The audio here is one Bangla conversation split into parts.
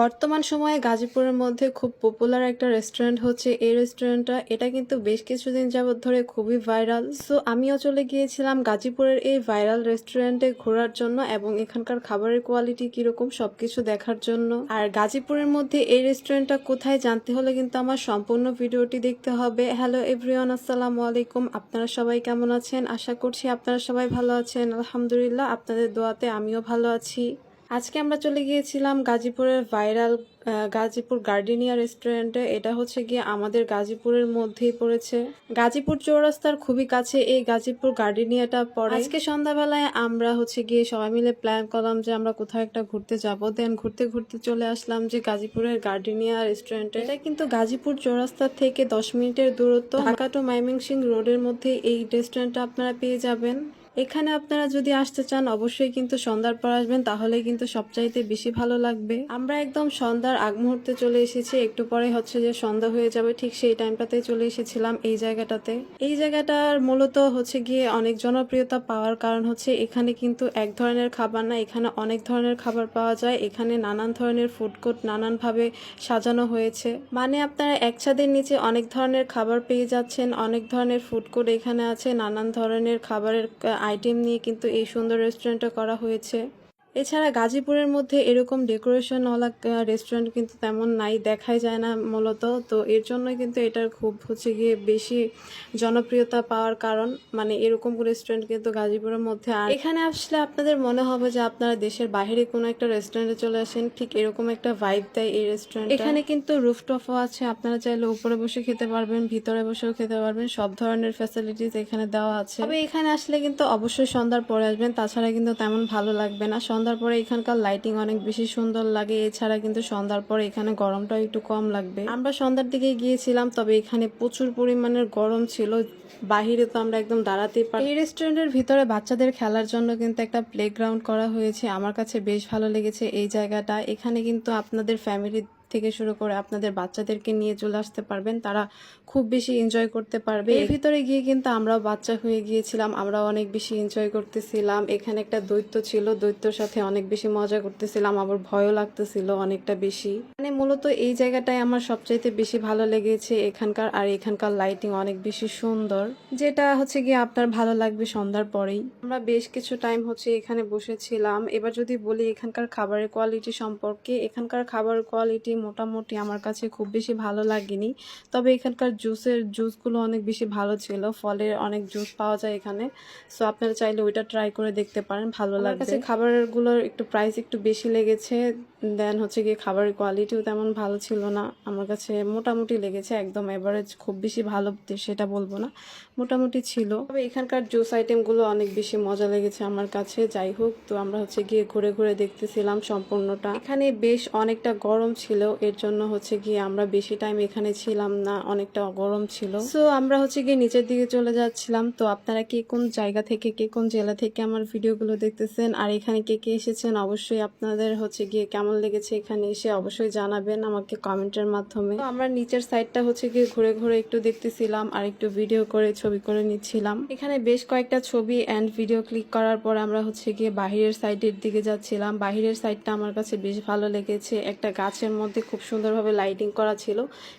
বর্তমান সময়ে গাজীপুরের মধ্যে খুব পপুলার একটা রেস্টুরেন্ট হচ্ছে এই রেস্টুরেন্টটা এটা কিন্তু বেশ কিছুদিন যাবৎ ধরে খুবই ভাইরাল সো আমিও চলে গিয়েছিলাম গাজীপুরের এই ভাইরাল রেস্টুরেন্টে ঘোরার জন্য এবং এখানকার খাবারের কোয়ালিটি কীরকম সবকিছু দেখার জন্য। আর গাজীপুরের মধ্যে এই রেস্টুরেন্টটা কোথায় জানতে হলে কিন্তু আমার সম্পূর্ণ ভিডিওটি দেখতে হবে। হ্যালো এভরিওয়ান আসসালামু আলাইকুম। আপনারা সবাই কেমন আছেন? আশা করছি আপনারা সবাই ভালো আছেন। আলহামদুলিল্লাহ, আপনাদের দোয়াতে আমিও ভালো আছি। আজকে আমরা চলে গিয়েছিলাম গাজীপুরের ভাইরাল গাজীপুর গার্ডেনিয়া রেস্টুরেন্টে। এটা হচ্ছে গিয়ে আমাদের গাজীপুরের মধ্যেই পড়েছে। গাজীপুর চৌরাস্তার খুবই কাছে, এই গাজীপুর গার্ডেনিয়াটা পড়ে। আজকে সন্ধ্যাবেলায় আমরা হচ্ছে গিয়ে সবাই মিলে প্ল্যান করলাম যে আমরা কোথাও একটা ঘুরতে যাব। দেন ঘুরতে ঘুরতে চলে আসলাম যে গাজীপুরের গার্ডেনিয়া রেস্টুরেন্টে। এটা কিন্তু গাজীপুর চৌরাস্তা থেকে দশ মিনিটের দূরত্ব। ঢাকা টু মাইমিংসিং রোডের মধ্যে এই রেস্টুরেন্টটা আপনারা পেয়ে যাবেন। এখানে আপনারা যদি আসতে চান, অবশ্যই কিন্তু সন্ধ্যার পর আসবেন, তাহলে কিন্তু সবচাইতে বেশি ভালো লাগবে। আমরা একদম সন্ধ্যার আগ মুহূর্তে চলে এসেছি। একটু পরে হচ্ছে যে সন্ধ্যা হয়ে যাবে, ঠিক সেই টাইমটাতে চলে এসেছিলাম এই জায়গাটাতে। এই জায়গাটার মূলত হচ্ছে গিয়ে অনেক জনপ্রিয়তা পাওয়ার কারণ হচ্ছে এখানে কিন্তু এক ধরনের খাবার না, এখানে অনেক ধরনের খাবার পাওয়া যায়। এখানে নানান ধরনের ফুড কোর্ট নানানভাবে সাজানো হয়েছে। মানে আপনারা এক ছাদের নিচে অনেক ধরনের খাবার পেয়ে যাচ্ছেন, অনেক ধরনের ফুড কোর্ট এখানে আছে, নানান ধরনের খাবারের আইটেম নিয়ে কিন্তু এই সুন্দর রেস্টুরেন্টটা করা হয়েছে। এছাড়া গাজীপুরের মধ্যে এরকম ডেকোরেশনওয়ালা রেস্টুরেন্ট কিন্তু তেমন নাই, দেখাই যায় না মূলত। তো এর জন্য কিন্তু এটার খুব হচ্ছে গিয়ে বেশি জনপ্রিয়তা পাওয়ার কারণ। মানে এরকম রেস্টুরেন্ট কিন্তু গাজীপুরের মধ্যে আর এখানে আসলে আপনাদের মনে হবে যে আপনারা দেশের বাইরে কোনো একটা রেস্টুরেন্টে চলে আসেন, ঠিক এরকম একটা ভাইব দেয় এই রেস্টুরেন্ট এখানে কিন্তু রুফটপও আছে, আপনারা চাইলে উপরে বসে খেতে পারবেন, ভিতরে বসেও খেতে পারবেন, সব ধরনের ফ্যাসিলিটিস এখানে দেওয়া আছে। তবে এখানে আসলে কিন্তু অবশ্যই সন্ধ্যার পরে আসবেন, তাছাড়া কিন্তু তেমন ভালো লাগবে না। সন্ধ্যার পরে এখানকার লাইটিং অনেক বেশি সুন্দর লাগে। এছাড়া কিন্তু সন্ধ্যার পরে এখানে গরমটাও একটু কম লাগবে। আমরা সন্ধ্যার দিকে গিয়েছিলাম, তবে এখানে প্রচুর পরিমাণের গরম ছিল। বাহিরে তো আমরা একদম দাঁড়াতে পারি এই রেস্টুরেন্টের ভিতরে বাচ্চাদের খেলার জন্য কিন্তু একটা প্লেগ্রাউন্ড করা হয়েছে। আমার কাছে বেশ ভালো লেগেছে এই জায়গাটা। এখানে কিন্তু আপনাদের ফ্যামিলি থেকে শুরু করে আপনাদের বাচ্চাদেরকে নিয়ে চলে আসতে পারবেন। তারা খুব বেশি এনজয় করতে পারবে। এর ভিতরে গিয়ে কিন্তু আমরাও বাচ্চা হয়ে গিয়েছিলাম। আমরা অনেক বেশি এনজয় করতেছিলাম। এখানে একটা দৈত্য ছিল। দৈত্যর সাথে অনেক বেশি মজা করতেছিলাম। আবার ভয়ও লাগতেছিল অনেকটা বেশি। মানে মূলত এই জায়গাটাই আমার সবচাইতে বেশি ভালো লেগেছে এখানকার। আর এখানকার লাইটিং অনেক বেশি সুন্দর। যেটা হচ্ছে গিয়ে আপনার ভালো লাগবে সন্ধ্যার পরেই। আমরা বেশ কিছু টাইম হচ্ছে এখানে বসেছিলাম। এবার যদি বলি এখানকার খাবারের কোয়ালিটি সম্পর্কে, এখানকার খাবারের কোয়ালিটি মোটামুটি আমার কাছে খুব বেশি ভালো লাগেনি। তবে এখানকার জুসের জুসগুলো অনেক বেশি ভালো ছিল। ফলের অনেক জুস পাওয়া যায় এখানে। সো আপনারা চাইলে ওইটা ট্রাই করে দেখতে পারেন ভালো লাগছে খাবারগুলোর একটু প্রাইস একটু বেশি লেগেছে। দেন হচ্ছে গিয়ে খাবারের কোয়ালিটিও তেমন ভালো ছিল না। আমার কাছে মোটামুটি লেগেছে একদম এভারেজ খুব বেশি ভালো সেটা বলব না। মোটামুটি ছিল। তবে এখানকার জুস আইটেমগুলো অনেক বেশি মজা লেগেছে আমার কাছে। যাই হোক তো আমরা হচ্ছে গিয়ে ঘুরে ঘুরে দেখতেছিলাম সম্পূর্ণটা। এখানে বেশ অনেকটা গরম ছিল। এর জন্য হচ্ছে গিয়ে আমরা বেশি টাইম এখানে ছিলাম না, অনেকটা গরম ছিল। সো আমরা হচ্ছে গিয়ে নিচের দিকে চলে যাচ্ছিলাম। তো আপনারা কে কোন জায়গা থেকে, কে কোন জেলা থেকে আমার ভিডিওগুলো দেখতেছেন আর এখানে কে কে এসেছেন অবশ্যই আপনাদের হচ্ছে গিয়ে কেমন লেগেছে এখানে এসে অবশ্যই জানাবেন আমাকে কমেন্টের মাধ্যমে। আমরা নিচের সাইডটা হচ্ছে গিয়ে ঘুরে ঘুরে একটু দেখতেছিলাম আর একটু ভিডিও করে, ছবি করে নিচ্ছিলাম। এখানে বেশ কয়েকটা ছবি অ্যান্ড ভিডিও ক্লিক করার পর আমরা হচ্ছে গিয়ে বাহিরের সাইডের দিকে যাচ্ছিলাম। বাহিরের সাইডটা আমার কাছে বেশ ভালো লেগেছে। একটা গাছের মধ্যে খুব সুন্দরভাবে লাইটিং করা ছিল।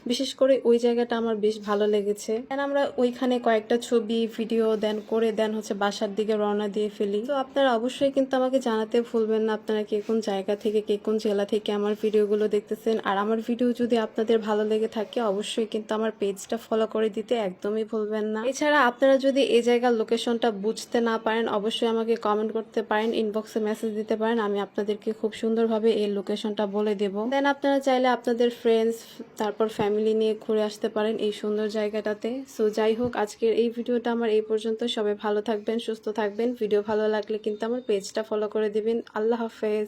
বিশেষ করে ওই জায়গাটা আমার বেশ ভালো লেগেছে। দেন আমরা ওইখানে কয়েকটা ছবি ভিডিও দেন করে দেন হচ্ছে বাসার দিকে রওনা দিয়ে ফেলি। তো আপনারা অবশ্যই কিন্তু আমাকে জানাতে ভুলবেন না আপনারা কে কোন জায়গা থেকে, কে কোন জেলা থেকে আমার ভিডিওগুলো দেখতেছেন। আর আমার ভিডিও যদি আপনাদের ভালো লেগে থাকে অবশ্যই কিন্তু আমার পেজটা ফলো করে দিতে একদমই ভুলবেন না। এছাড়া আপনারা যদি এই জায়গার লোকেশনটা বুঝতে না পারেন অবশ্যই আমাকে কমেন্ট করতে পারেন ইনবক্সে মেসেজ দিতে পারেন। আমি আপনাদেরকে খুব সুন্দরভাবে এই লোকেশনটা বলে দেবো। দেন আপনারা চাইলে আপনাদের ফ্রেন্ডস তারপর ফ্যামিলি নিয়ে ঘুরে আসতে পারেন এই সুন্দর জায়গাটাতে। সো যাই হোক, আজকের এই ভিডিওটা আমার এই পর্যন্ত। সবাই ভালো থাকবেন, সুস্থ থাকবেন। ভিডিও ভালো লাগলে কিন্তু আমার পেজটা ফলো করে দেবেন। আল্লাহ হাফেজ।